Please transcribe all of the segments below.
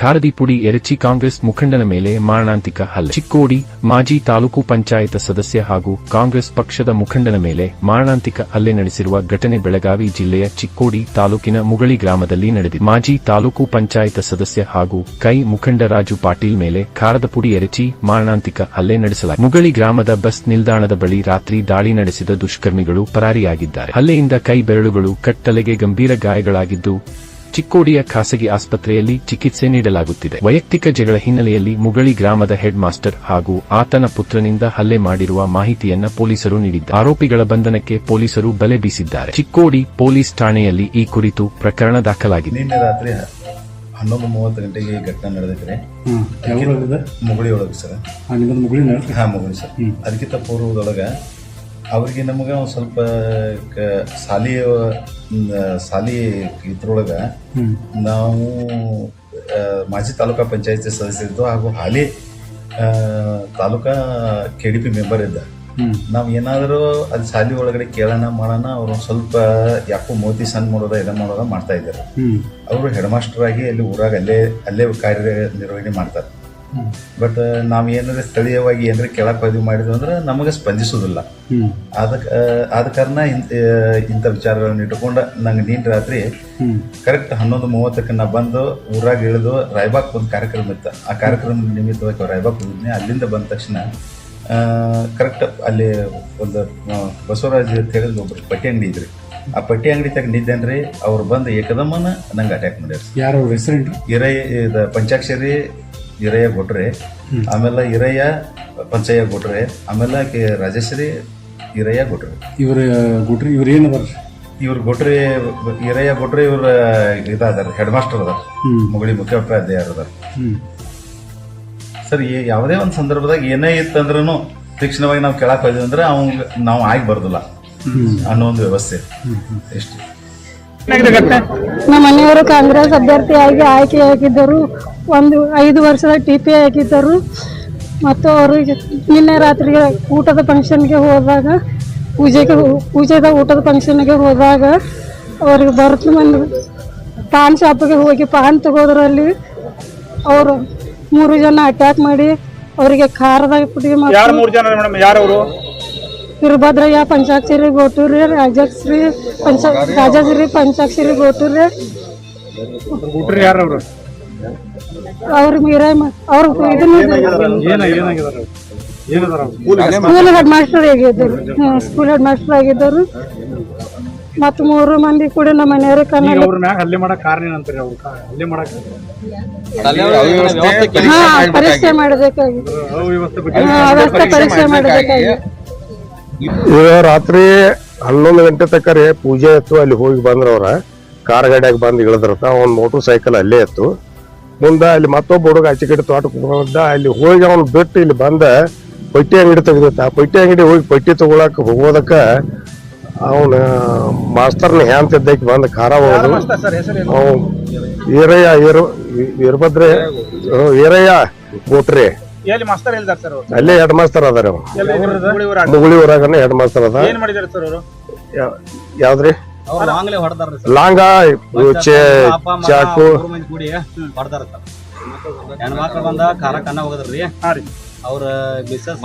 ಧಾರದಿಪುಡಿ ಎರಚಿ ಕಾಂಗ್ರೆಸ್ ಮುಖಂಡನ ಮೇಲೆ ಮಾರಣಾಂತಿಕ ಹಲ್ಲೆ. ಚಿಕ್ಕೋಡಿ, ಮಾಜಿ ತಾಲೂಕು ಪಂಚಾಯತ್ ಸದಸ್ಯ ಹಾಗೂ ಕಾಂಗ್ರೆಸ್ ಪಕ್ಷದ ಮುಖಂಡನ ಮೇಲೆ ಮಾರಣಾಂತಿಕ ಹಲ್ಲೆ ನಡೆಸಿರುವ ಘಟನೆ ಬೆಳಗಾವಿ ಜಿಲ್ಲೆಯ ಚಿಕ್ಕೋಡಿ ತಾಲೂಕಿನ ಮುಗಳಿ ಗ್ರಾಮದಲ್ಲಿ ನಡೆದಿದೆ. ಮಾಜಿ ತಾಲೂಕು ಪಂಚಾಯತ್ ಸದಸ್ಯ ಹಾಗೂ ಕೈ ಮುಖಂಡ ರಾಜು ಪಾಟೀಲ್ ಮೇಲೆ ಖಾರದ ಪುಡಿ ಎರಚಿ ಮಾರಣಾಂತಿಕ ಹಲ್ಲೆ ನಡೆಸಲಾಗಿದೆ. ಮುಗಳಿ ಗ್ರಾಮದ ಬಸ್ ನಿಲ್ದಾಣದ ಬಳಿ ರಾತ್ರಿ ದಾಳಿ ನಡೆಸಿದ ದುಷ್ಕರ್ಮಿಗಳು ಪರಾರಿಯಾಗಿದ್ದಾರೆ. ಹಲ್ಲೆಯಿಂದ ಕೈ ಬೆರಳುಗಳು ಕಟ್ಟಲೆಗೆ ಗಂಭೀರ ಗಾಯಗಳಾಗಿದ್ದು ಚಿಕ್ಕೋಡಿಯ ಖಾಸಗಿ ಆಸ್ಪತ್ರೆಯಲ್ಲಿ ಚಿಕಿತ್ಸೆ ನೀಡಲಾಗುತ್ತಿದೆ. ವೈಯಕ್ತಿಕ ಜಗಳ ಹಿನ್ನೆಲೆಯಲ್ಲಿ ಮುಗಳಿ ಗ್ರಾಮದ ಹೆಡ್ ಮಾಸ್ಟರ್ ಹಾಗೂ ಆತನ ಪುತ್ರನಿಂದ ಹಲ್ಲೆ ಮಾಡಿರುವ ಮಾಹಿತಿಯನ್ನ ಪೊಲೀಸರು ನೀಡಿದ್ದಾರೆ. ಆರೋಪಿಗಳ ಬಂಧನಕ್ಕೆ ಪೊಲೀಸರು ಬಲೆ ಬೀಸಿದ್ದಾರೆ. ಚಿಕ್ಕೋಡಿ ಪೊಲೀಸ್ ಠಾಣೆಯಲ್ಲಿ ಈ ಕುರಿತು ಪ್ರಕರಣ ದಾಖಲಾಗಿದೆ. ನಿನ್ನೆ ರಾತ್ರಿ ಹನ್ನೊಂದು ಮೂವತ್ತು ಗಂಟೆಗೆ ಈ ಘಟನೆ ನಡೆದಿದ್ರೆ ಮುಗುಳಿ ಒಳಗೆ ಸರ್. ಹಾಂ ಮುಗುಳಿ ಸರ್. ಅದಕ್ಕಿಂತ ಪೂರ್ವದೊಳಗೆ ಅವ್ರಿಗೆ ನಮಗೆ ಒಂದು ಸ್ವಲ್ಪ ಕ- ಸಾಲಿ ಸಾಲಿ ಇದ್ರೊಳಗೆ ನಾವು ಮಾಜಿ ತಾಲೂಕಾ ಪಂಚಾಯತಿ ಸದಸ್ಯರಿದ್ದು ಹಾಗೂ ಹಾಲಿ taluka K D P member ಇದ್ದ. ನಾವು ಏನಾದರೂ ಅದು ಶಾಲೆ ಒಳಗಡೆ ಕೇಳೋಣ ಮಾಡೋಣ ಅವರು ಒಂದು ಸ್ವಲ್ಪ ಯಾಕೋ ಮೋತಿ ಸಣ್ಣ ಮಾಡೋದ ಇದನ್ನ ಮಾಡೋದ ಮಾಡ್ತಾ ಇದ್ದಾರೆ. ಅವರು ಹೆಡ್ ಮಾಸ್ಟರ್ ಆಗಿ ಅಲ್ಲಿ ಊರಾಗ ಅಲ್ಲೇ ಅಲ್ಲೇ ಕಾರ್ಯ ನಿರ್ವಹಣೆ ಮಾಡ್ತಾರೆ. ಬಟ್ ನಾವು ಏನಾರ ಸ್ಥಳೀಯವಾಗಿ ಏನಾರ ಕೆಳಗೆ ಪದವಿ ಮಾಡಿದ್ವಿ ಅಂದ್ರೆ ನಮಗೆ ಸ್ಪಂದಿಸೋದಿಲ್ಲ. ಅದಕ್ಕೆ ಆದ ಕಾರಣ ಇಂಥ ವಿಚಾರಗಳನ್ನು ಇಟ್ಕೊಂಡು ನಂಗೆ ನೀನ್ ರಾತ್ರಿ ಕರೆಕ್ಟ್ ಹನ್ನೊಂದು ಮೂವತ್ತಕ್ಕೆ ನಾ ಬಂದು ಊರಾಗ ಇಳಿದು ರಾಯ್ಬಾಗ್ ಒಂದು ಕಾರ್ಯಕ್ರಮ ಇತ್ತು. ಆ ಕಾರ್ಯಕ್ರಮ ನಿಮಿತ್ತವಾಗಿ ರಾಯ್ಬಾಗ್ ಹೋಗಿದ್ನಿ. ಅಲ್ಲಿಂದ ಬಂದ ತಕ್ಷಣ ಕರೆಕ್ಟ್ ಅಲ್ಲಿ ಒಂದು ಬಸವರಾಜ್ ಅಂತ ಹೇಳಿದ ಒಬ್ರು ಪಟ್ಟಿ ಅಂಗಡಿ ಇದ್ರಿ. ಆ ಪಟ್ಟಿ ಅಂಗಡಿ ತಗ ನಿದ್ದೇನ್ರಿ ಅವ್ರು ಬಂದು ಏಕದಮ್ಮನ ನಂಗೆ ಅಟ್ಯಾಕ್ ಮಾಡ್ಯಾರ. ಯಾರು ಹೆಸರು ಇರ ಪಂಚಾಕ್ಷರಿ ಇರಯ್ಯ ಕೊಟ್ರೆ ಆಮೇಲೆ ಹಿರಯ್ಯ ಪಂಚಯ್ಯ ಕೊಟ್ರೆ ಆಮೇಲೆ ರಾಜಶ್ರೀ ರಾಜೇಶ್ವರಿ ಇರಯ್ಯ ಕೊಟ್ರೆ ಇವ್ರ ಗುಟ್ರಿ ಇವ್ರು ಏನು ಬರ್ರಿ ಇವ್ರು ಕೊಟ್ರಿ ಹಿರಯ್ಯ ಕೊಟ್ರಿ ಇವ್ರ ಇದಾದಾರ ಹೆಡ್ ಮಾಸ್ಟರ್ ಅದಾರ ಮುಗಳಿ ಮುಖ್ಯೋಪಾಧ್ಯಾಯರು ಅದಾರ. ಸರ್ ಈ ಯಾವುದೇ ಒಂದು ಸಂದರ್ಭದಾಗ ಏನೇ ಇತ್ತಂದ್ರೂ ತೀಕ್ಷ್ಣವಾಗಿ ನಾವು ಕೇಳಕ್ ಹೋದ್ವಿ ಅಂದ್ರೆ ಅವಂಗ ನಾವು ಆಗಿ ಬರ್ದಿಲ್ಲ. ಅನ್ನೋ ಒಂದು ವ್ಯವಸ್ಥೆ. ಎಷ್ಟು? ನಮ್ಮ ಮನೆಯವರು ಕಾಂಗ್ರೆಸ್ ಅಭ್ಯರ್ಥಿಯಾಗಿ ಆಯ್ಕೆಯಾಗಿದ್ದರು. ಒಂದು ಐದು ವರ್ಷದ ಟಿ ಪಿ ಆಗಿದ್ದರು. ಮತ್ತು ಅವರಿಗೆ ನಿನ್ನೆ ರಾತ್ರಿಗೆ ಊಟದ ಫಂಕ್ಷನ್ಗೆ ಹೋದಾಗ ಪೂಜೆಗೆ ಪೂಜೆದ ಊಟದ ಫಂಕ್ಷನ್ಗೆ ಹೋದಾಗ ಅವರಿಗೆ ಬರ್ತು ಬಂದು ಪಾನ್ ಶಾಪಿಗೆ ಹೋಗಿ ಪಾನ್ ತಗೋದ್ರಲ್ಲಿ ಅವರು ಮೂರು ಜನ ಅಟ್ಯಾಕ್ ಮಾಡಿ ಅವರಿಗೆ ಖಾರದ ಪುಡಿ ಯಾರು ಮತ್ತು ಮೂರು ಜನ ಮೇಡಮ್? ಯಾರವರು? ವೀರಭದ್ರಯ್ಯ ಪಂಚಾಕ್ಷರಿ ಗೋಟೂರಿ ರಾಜಶ್ರೀ ಪಂಚ ರಾಜಶ್ರೀ ಪಂಚಾಕ್ಷರಿ ಗೋಟೂರಿ ಅವರು ಅವ್ರ? ಅವ್ರ? ಇದನ್ನ ಏನದಾರ ಸ್ಕೂಲ್ ಹೆಡ್ ಮಾಸ್ಟರ್ ಆಗಿದ್ದರು ಸ್ಕೂಲ್ ಹೆಡ್ ಮಾಸ್ಟರ್ ಆಗಿದ್ದರು. ಮತ್ತು ಮೂರು ಮಂದಿ ಕೂಡ ನಮ್ಮ ಮನೆಯವರು ಅವ್ರ ಹಲ್ಲೆ ಮಾಡಕ್ ಕಾರಣ ಏನಂತಾರೆ ಅವ್ರು? ಹಲ್ಲೆ ಮಾಡಕ್? ಹಾ ಪರೀಕ್ಷೆ ಮಾಡಬೇಕಾಗಿ. ಪರೀಕ್ಷೆ ಮಾಡಬೇಕಾಗಿತ್ತು ರಾತ್ರಿ ಹನ್ನೊಂದು ಗಂಟೆ ತಕ್ಕ ರೀ ಪೂಜೆ ಇತ್ತು ಅಲ್ಲಿ ಹೋಗಿ ಬಂದ್ರವ್ರ. ಕಾರ್ ಗಾಡಿಯಾಗ ಬಂದು ಇಳಿದ್ರತ ಒಂದು ಮೋಟರ್ ಸೈಕಲ್ ಅಲ್ಲೇ ಇತ್ತು. ಮುಂದ ಅಲ್ಲಿ ಮತ್ತೊಬ್ಬ ಹುಡುಗ ಆಚೆ ಕಡೆ ತೋಟಕ್ಕೆ ಬಂದ ಅಲ್ಲಿ ಹೋಗಿ ಅವನು ಬಿಟ್ಟು ಇಲ್ಲಿ ಬಂದ ಪಟ್ಟಿ ಅಂಗಡಿ ತೆಗೆದಿತ್ತ. ಆ ಪಟ್ಟಿ ಅಂಗಡಿ ಹೋಗಿ ಪಟ್ಟಿ ತಗೊಳಕ್ ಹೋಗೋದಕ್ಕ ಅವನ ಮಾಸ್ತರ್ನ ಹ್ಯಾಂತಿದ್ದಕ್ಕೆ ಬಂದ ಖಾರ ಹೋಗೋದು ಅವ್ ಈರಯ್ಯ ಈರ ವೀರಭದ್ರೆ ಈರಯ್ಯ ಗೋಟ್ರಿ ಅವ್ರು? ಅಲ್ಲೇ ಹೆಡ್ ಮಾಸ್ತರ್ ಅದಾರ ಮುಗುಳಿ ಊರಾಗ? ಮುಗುಳಿ ಊರಾಗನ ಹೆಡ್ ಮಾಸ್ತರ್ ಅದ. ಯಾವ್ದ್ರಿ? ಲಾಂಗ ಚೆ ಚಾಕು. ಹೆಣ್ಮಕ್ಳು ಬಂದ ಖಾರ ಕನ್ನ ಹೋಗದ್ರಿ. ಅವ್ರ ಮಿಸ್ಸಸ್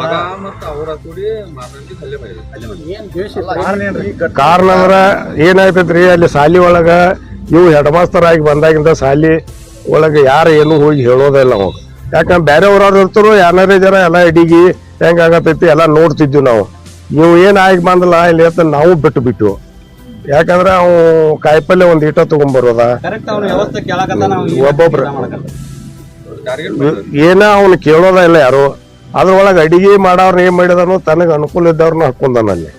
ಕಾರಣ ಅಂದ್ರ ಏನಾಯ್ತೈತ್ರಿ? ಅಲ್ಲಿ ಸಾಲಿ ಒಳಗ ಇವು ಹೆಡ್ ಮಾಸ್ತರ್ ಆಗಿ ಬಂದಾಗಿಂದ ಸಾಲಿ ಒಳಗ ಯಾರು ಏನು ಹೋಗಿ ಹೇಳೋದಿಲ್ಲ ಅವಾಗ. ಯಾಕಂದ್ರೆ ಬೇರೆ ಊರವ್ರು ಇರ್ತರು ಯಾರೇ ಜನ ಎಲ್ಲ ಅಡಿಗಿ ಹೆಂಗಾಗತ್ತೈತಿ ಆಗತೈತಿ ಎಲ್ಲ ನೋಡ್ತಿದ್ವಿ ನಾವು. ಇವು ಏನಾಗಿ ಆಗಿ ಬಂದಲ್ಲ ಇಲ್ಲಿ ಅಂತ ನಾವು ಬಿಟ್ಟು ಬಿಟ್ಟು ಯಾಕಂದ್ರ ಅವು ಕಾಯಿಪಲ್ಯ ಒಂದು ಈಟ ತಗೊಂಡ್ಬರೋದ. ಒಬ್ಬೊಬ್ರು. ಏನ ಅವನು ಕೇಳೋದ ಇಲ್ಲ ಯಾರು. ಅದ್ರೊಳಗೆ ಅಡಿಗೆ ಮಾಡೋರು ಏನ್ ಮಾಡಿದನು ತನಗೆ ಅನುಕೂಲ ಇದ್ದವ್ರನ್ನ ಹಾಕೊಂಡಾನ ಅಲ್ಲಿ.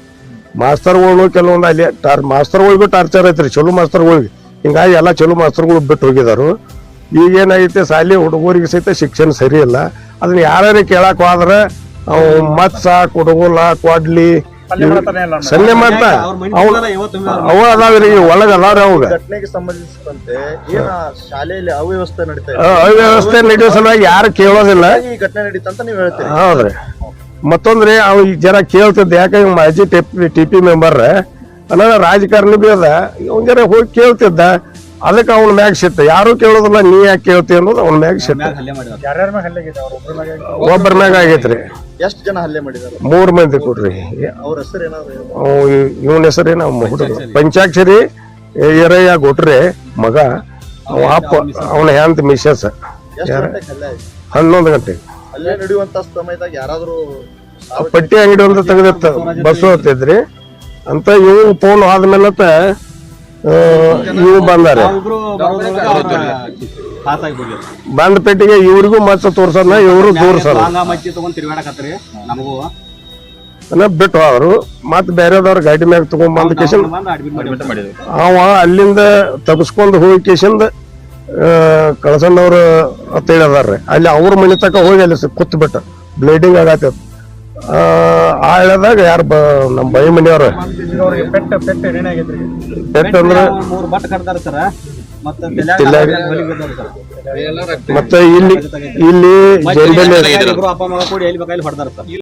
ಮಾಸ್ತರ್ಗಳು ಕೆಲವೊಂದು ಅಲ್ಲಿ ಟಾರ್ ಮಾಸ್ತರ್ಗಳಿಗೂ ಟಾರ್ಚರ್ ಐತ್ರಿ ಚಲೋ ಮಾಸ್ತರ್ಗಳಿಗೆ. ಹಿಂಗಾಗಿ ಎಲ್ಲ ಚಲೋ ಮಾಸ್ತರ್ಗಳು ಬಿಟ್ಟು ಹೋಗಿದಾರು. ಈಗ ಏನಾಗೈತೆ ಶಾಲೆ ಹುಡುಗರಿಗೆ ಸಹಿತ ಶಿಕ್ಷಣ ಸರಿ ಇಲ್ಲ. ಅದನ್ನ ಯಾರ್ಯಾರು ಕೇಳಕ್ ಹೋದ್ರೆ ಅವು ಮತ್ ಸಾಕ್ ಹುಡುಗಲ್ಲ ಕೊಡ್ಲಿ ಸನ್ನೆ ಮಾಡ್ತಾ? ಅವ್ ಅದಾವ್ರಿ ಒಳಗ ಅದಾವ್ರಿ ಅವಾಗ ಘಟನೆಗೆ ಸಂಬಂಧಿಸಿದಂತೆ ಏನ ಶಾಲೆಯಲ್ಲಿ ಅವ್ಯವಸ್ಥೆ ನಡೀತಾ ಇದೆ? ಅವ್ಯವಸ್ಥೆ ನಡೆಯೋ ಸಲುವಾಗಿ ಯಾರು ಕೇಳೋದಿಲ್ಲ. ಈ ಘಟನೆ ನಡೀತಾ ಅಂತ ನೀವು ಹೇಳ್ತೀರಿ. ಹೌದ್ರಿ. ಮತ್ತೊಂದ್ರಿ ಅವ್ ಈಗ ಜರ ಕೇಳ್ತಿದ್ದ ಯಾಕೆ ಇವ್ ಮಾಜಿ ಟಿ ಪಿ ಮೆಂಬರ್ ಅನ್ನೋ ರಾಜಕಾರಣಿ ಬಿ ಅದ. ಇವ್ ಜರ ಹೋಗಿ ಕೇಳ್ತಿದ್ದ. ಅದಕ್ಕೆ ಅವನ ಮ್ಯಾಗ ಸಿಟ್ಟು. ಯಾರು ಕೇಳೋದಿಲ್ಲ ನೀ ಯಾಕೆ ಕೇಳ್ತಿ ಅನ್ನೋದು ಅವನ ಮ್ಯಾಗ ಸಿಟ್ಟು. ಒಬ್ಬರ ಮ್ಯಾಗ ಆಗೈತ್ರಿ ಎಷ್ಟು ಜನ ಹಲ್ಲೆ ಮಾಡಿದಾರೆ? ಮೂರ್ ಮಂದಿ ಕೊಡ್ರಿ ಅವ್ರ ಹೆಸರು ಇವನ ಹೆಸರೇನ ಹುಡುಗ. ಪಂಚಾಕ್ಷರಿ ಈರಯ್ಯ ಗೊಟ್ರೆ ಮಗ ಅವ ಅಪ್ಪ ಅವನ ಹ್ಯಾಂತ ಮಿಸಸ್ ಹನ್ನೊಂದು ಗಂಟೆ ಹಲ್ಲೆ ನಡೆಯುವಂತ ಸಮಯದಾಗ ಯಾರಾದ್ರೂ ಪಟ್ಟಿ ಅಂಗಡಿ ಒಂದು ತೆಗೆದಿತ್ತ. ಬಸ್ಸು ಹತ್ತಿದ್ರಿ ಅಂತ ಇವು ಫೋನ್ ಆದ್ಮೇಲತ್ತ ಇವು ಬಂದಾರೆ. ಬಂದ ಪೆಟ್ಟಿಗೆ ಇವ್ರಿಗೂ ಮತ್ತೆ ತೋರ್ಸಲ್ಲ ಇವರು ತೋರ್ಸಲ್ಲ ಬಿಟ್ಟು ಅವರು ಮತ್ತೆ ಬೇರೆದವ್ರ ಗಾಡಿ ಮ್ಯಾಗ ತಗೊಂಡ್ ಬಂದ ಕೇಶನ್ ಬಂದು ಅಡ್ಮಿಟ್ ಮಾಡಿ ಅವ ಅಲ್ಲಿಂದ ತಗಸ್ಕೊಂಡು ಹೋಗಿ ಕೇಸಿಂದ ಕಳಸಣ್ಣವ್ರು ಅಂತ ಹೇಳಿದಾರ್ರಿ. ಅಲ್ಲಿ ಅವ್ರ ಮನೆ ತಕ ಹೋಗಿ ಅಲ್ಲಿ ಕುತ್ತು ಬಿಟ್ಟ ಬ್ಲೀಡಿಂಗ್ ಆಗತ್ತ ಆ ಹೇಳದಾಗ ಯಾರು ಬ ನಮ್ಮ ಬೈ ಮನೆಯವ್ರ ಈಗ ಅವ್ರಿಗೆ ಪೆಟ್ಟ ಪೆಟ್ಟ ಏನಾಗೈತ್ರಿ ಪೆಟ್ ಅಂದ್ರೆ ಮೂರ್ ಬಟ್ ಕಡ್ದಾರ ಸರ. ಮತ್ತ ತಲ್ಯಾಗ- ಮತ್ತೆ ಇಲ್ಲಿ ಇಲ್ಲಿ